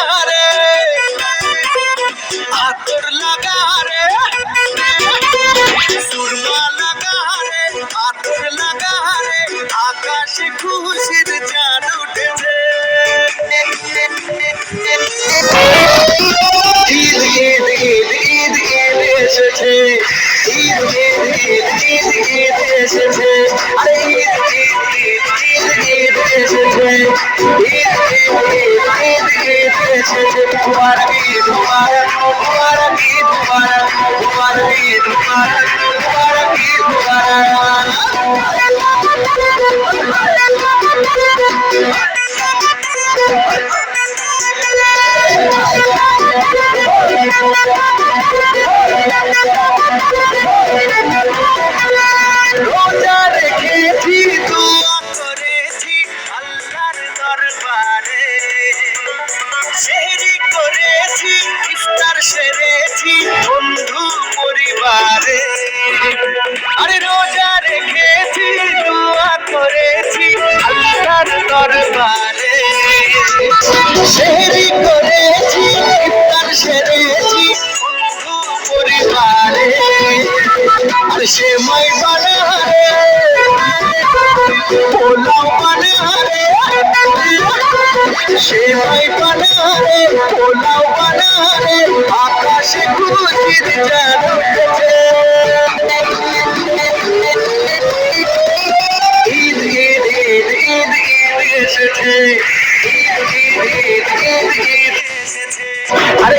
সুরমা লাগা রে আতর লাগা রে সুরমা লাগা রে আতর লাগা রে আকাশে খুশির চাঁদ উঠেছে। ঈদ ঈদ ঈদ ঈদ এসেছে। ঈদ ঈদ ঈদ ঈদ এসেছে। আরে ঈদ ঈদ ঈদ ঈদ ঈদ এসেছে। ঈদ এসেছে মুবারক ঈদ মুবারক মুবারক ঈদ মুবারক মুবারক ঈদ মুবারক মুবারক ঈদ সেহরি করেছি, ইফতার সেরেছি, পরিবারে। আর সে মাই বানারে পোলাও বানারে সে মাই বানারে পোলাও বানারে আকাশে খুশির চাঁদ উঠেছে। ঈদ ঈদ ঈদ ঈদ ঈদ এসেছে। আরে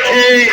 I'm